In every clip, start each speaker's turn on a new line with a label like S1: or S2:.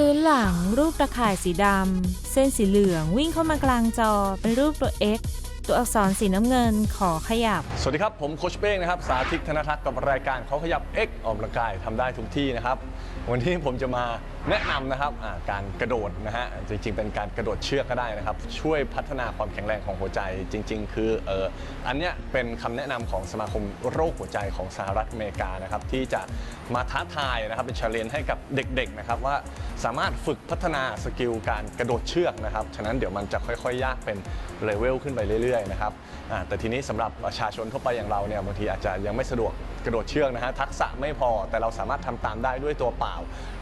S1: พื้นหลังรูปตะข่ายสีดำ เส้นสีเหลืองวิ่งเข้ามากลางจอ เป็นรูปตัว X ตัวอักษรสีน้ำเงินขอขยับ
S2: สวัสดีครับ ผมโคชเป้งนะครับ สาธิตธนทัศน์กับรายการเขาขยับ X ออกกำลังกายทำได้ทุกที่นะครับ วันนี้ผมจะมาแนะนำนะครับอ่าการกระโดดนะฮะจริง ๆ เป็นการกระโดดเชือกก็ได้นะครับ ช่วยพัฒนาความแข็งแรงของหัวใจ จริง ๆ คือเอออันเนี้ยเป็นคำแนะนำของสมาคมโรคหัวใจของสหรัฐอเมริกานะครับที่จะมาท้าทายนะครับเป็นชาเลนให้กับเด็กๆนะครับว่า สามารถฝึกพัฒนาสกิลการกระโดดเชือกนะครับ ฉะนั้นเดี๋ยวมันจะค่อยๆ ยากเป็นเลเวลขึ้นไปเรื่อยๆนะครับอ่าแต่ทีนี้สำหรับประชาชนทั่วไปอย่างเราเนี่ยบางทีอาจจะยังไม่สะดวกกระโดดเชือกนะฮะทักษะไม่พอแต่เราสามารถทำตามได้ด้วยตัวเปล่า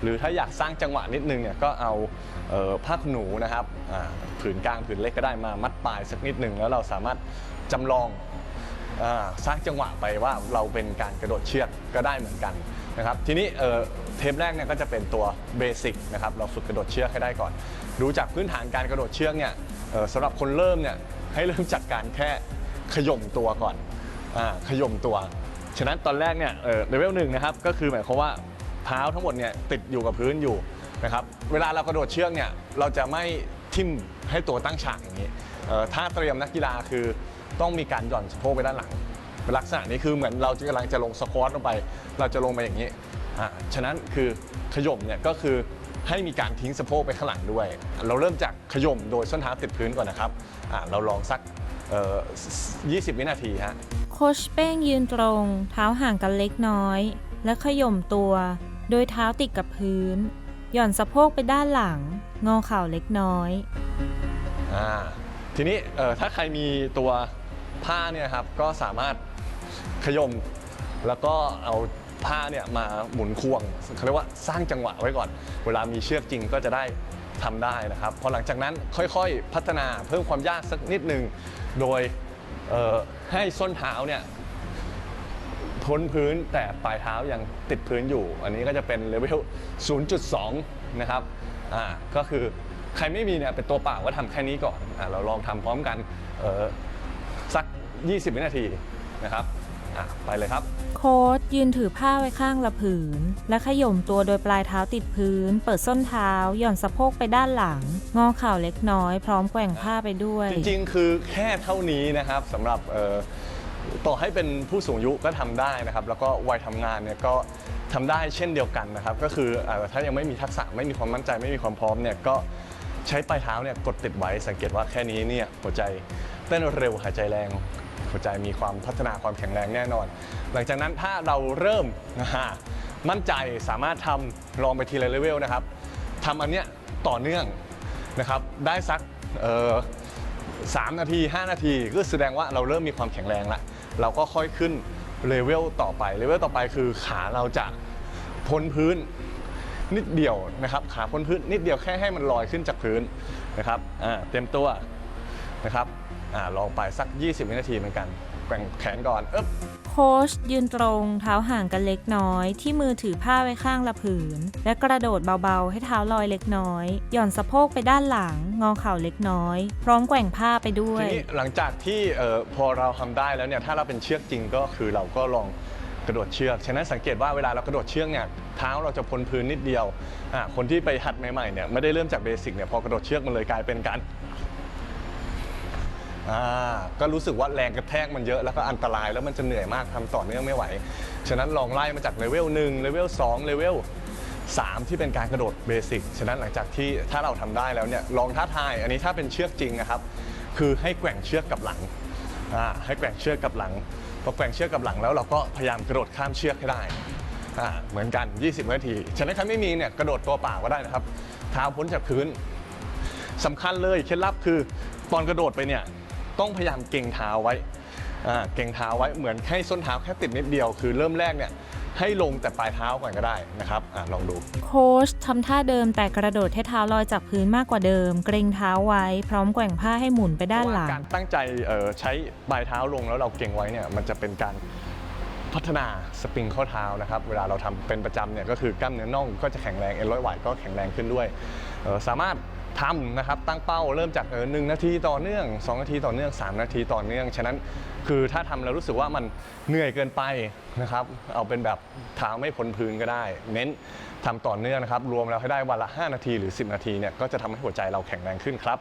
S2: หรือถ้าอยากสร้างจังหวะนิดนึงเนี่ยก็เอาเอ่อผ้าขนหนูนะครับอ่าผืนกลางผืนเล็กก็ได้มามัดปลายสักนิดหนึ่งแล้วเราสามารถจำลอง สร้างจังหวะไปว่าเราเป็นการกระโดดเชือกก็ได้เหมือนกันนะครับทีนี้เทปแรกเนี่ยก็จะเป็นตัวเบสิกนะครับเราฝึกกระโดดเชือกให้ได้ก่อน ดูจากพื้นฐานการกระโดดเชือกเนี่ยสำหรับคนเริ่มเนี่ยให้เริ่มจากการแค่ขย่มตัวก่อนอขย่มตัว ฉะนั้นตอนแรกเนี่ยเลเวลหนึ่งนะครับก็คือหมายความว่าเท้าทั้งหมดเนี่ยติดอยู่กับพื้นอยู่นะครับเวลาเรากระโดดเชือกเนี่ยเราจะไม่ทิ่มให้ตัวตั้งฉากอย่างนี้เอ่อถ้าเตรียมนักกีฬาคือ ต้องมีการหย่อนสะโพกไปด้านหลังลักษณะนี้คือเหมือนเราจะกำลังจะลงสควอตลงไป เราจะลงไปอย่างนี้อ่าฉะนั้นคือขย่มเนี่ยก็คือให้มีการทิ้งสะโพกไปข้างหลังด้วย เราเริ่มจากขย่มโดยส้นเท้าติดพื้นก่อนนะครับอ่าเราลองสักเอ่อ20 วินาทีฮะ
S1: โคชเป้งยืนตรง เท้าห่างกันเล็กน้อย และขย่มตัว โดยเท้าติดกับพื้น หย่อนสะโพกไปด้านหลัง งอเข่าเล็กน้อย
S2: อ่าทีนี้เอ่อถ้าใครมีตัว ผ้าเนี่ยครับก็สามารถขยมแล้วก็เอาผ้าเนี่ยมาหมุนควงเขาเรียกว่าสร้างจังหวะไว้ก่อน เวลามีเชือกจริงก็จะได้ทำได้นะครับพอหลังจากนั้นค่อยๆพัฒนาเพิ่มความยากสักนิดหนึ่งโดยให้ส้นเท้าเนี่ยพ้นพื้นแต่ปลายเท้ายังติดพื้นอยู่ อันนี้ก็จะเป็นเลเวล 0.2 นะครับอ่าก็คือใครไม่มีเนี่ยเป็นตัวเปล่าก็ทำแค่นี้ก่อนอ่าเราลองทำพร้อมกันเออ 20 วินาทีนะครับอะไปเลยครับ
S1: โค้ชยืนถือผ้าไว้ข้างละผืน และขย่มตัวโดยปลายเท้าติดพื้น เปิดส้นเท้า หย่อนสะโพกไปด้านหลัง งอเข่าเล็กน้อย พร้อมแกว่งผ้าไปด้วย
S2: จริงๆ คือแค่เท่านี้นะครับสำหรับเอ่อต่อให้เป็นผู้สูงอายุก็ทำได้นะครับ แล้วก็วัยทำงานเนี่ยก็ทำได้เช่นเดียวกันนะครับ ก็คือเอ่อถ้ายังไม่มีทักษะไม่มีความมั่นใจไม่มีความพร้อมเนี่ยก็ใช้ปลายเท้าเนี่ยกดติดไว้สังเกตว่าแค่นี้เนี่ยหัวใจเต้นเร็วหายใจแรง หัวใจมีความพัฒนาความแข็งแรงแน่นอน หลังจากนั้นถ้าเราเริ่มนะฮะมั่นใจสามารถทำลองไปทีละเลเวลนะครับทำอันเนี้ยต่อเนื่องนะครับได้สักเอ่อ3นาที 5 นาที ก็แสดงว่าเราเริ่มมีความแข็งแรงละเราก็ค่อยขึ้นเลเวลต่อไปเลเวลต่อไปคือขาเราจะพ้นพื้นนิดเดียวนะครับขาพ้นพื้นนิดเดียวแค่ให้มันลอยขึ้นจากพื้นนะครับเตรียมตัวนะครับ อ่าลองไปสัก 20 วินาทีเหมือนกันแกว่งแขนก่อนเอ๊บ
S1: โค้ชยืนตรงเท้าห่างกันเล็กน้อย ที่มือถือผ้าไว้ข้างละผืน และกระโดดเบาๆ ให้เท้าลอยเล็กน้อย หย่อนสะโพกไปด้านหลัง งอเข่าเล็กน้อย พร้อมแกว่งผ้าไปด้ว
S2: ที
S1: ย
S2: นี้หลังจากที่เอ่อพอเราทำได้แล้วเนี่ยถ้าเราเป็นเชือกจริงก็คือเราก็ลองกระโดดเชือก ฉะนั้นสังเกตว่าเวลาเรากระโดดเชือกเนี่ยเท้าเราจะพ้นพื้นนิดเดียวอ่าคนที่ไปหัดใหม่ๆเนี่ยไม่ได้เริ่มจากเบสิกเนี่ยพอกระโดดเชือกมันเลยกลายเป็นการ อ่าก็รู้สึกว่าแรงกระแทกมันเยอะแล้วก็อันตรายแล้วมันจะเหนื่อยมากทำต่อเนื่องไม่ไหว ฉะนั้นลองไล่มาจากเลเวล1เลเวล2เลเวล3ที่เป็นการกระโดดเบสิกฉะนั้นหลังจากที่ถ้าเราทำได้แล้วเนี่ยลองท้าทาย อันนี้ถ้าเป็นเชือกจริงนะครับ คือให้แกว่งเชือกกับหลังอ่าให้แกว่งเชือกกับหลังพอแกว่งเชือกกับหลังแล้วเราก็พยายามกระโดดข้ามเชือกให้ได้อ่าเหมือนกัน 20 นาที ฉะนั้นใครไม่มีเนี่ยกระโดดตัวเปล่าก็ได้นะครับเท้าพ้นจากพื้นสำคัญเลยเคล็ดลับคือตอนกระโดดไปเนี่ย ต้องพยายามเก่งเท้าไว้อ่าเก่งเท้าไว้เหมือนให้ส้นเท้าแค่ติดนิดเดียว คือเริ่มแรกเนี่ยให้ลงแต่ปลายเท้าก่อนก็ได้นะครับอาลองดู
S1: โค้ชทำท่าเดิมแต่กระโดดให้เท้าลอยจากพื้นมากกว่าเดิม เกรงเท้าไว้ พร้อมแกว่งผ้าให้หมุนไปด้านหลัง
S2: การตั้งใจเอ่อใช้ปลายเท้าลงแล้วเราเก่งไว้เนี่ยมันจะเป็นการพัฒนาสปริงข้อเท้านะครับ เวลาเราทำเป็นประจำเนี่ยก็คือกล้ามเนื้อน่องก็จะแข็งแรงเอ็นร้อยไหวก็แข็งแรงขึ้นด้วยเอ่อสามารถ ทำนะครับตั้งเป้าเริ่มจากเออหนึ่งนาทีต่อเนื่อง 2 นาทีต่อเนื่อง 3 นาทีต่อเนื่อง ฉะนั้นคือถ้าทำแล้วรู้สึกว่ามันเหนื่อยเกินไปนะครับเอาเป็นแบบเท้าไม่พ้นพื้นก็ได้ เน้นทำต่อเนื่องนะครับรวมแล้วให้ได้วันละ 5 นาทีหรือ 10 นาทีเนี่ยก็จะทำให้หัวใจเราแข็งแรงขึ้นครับ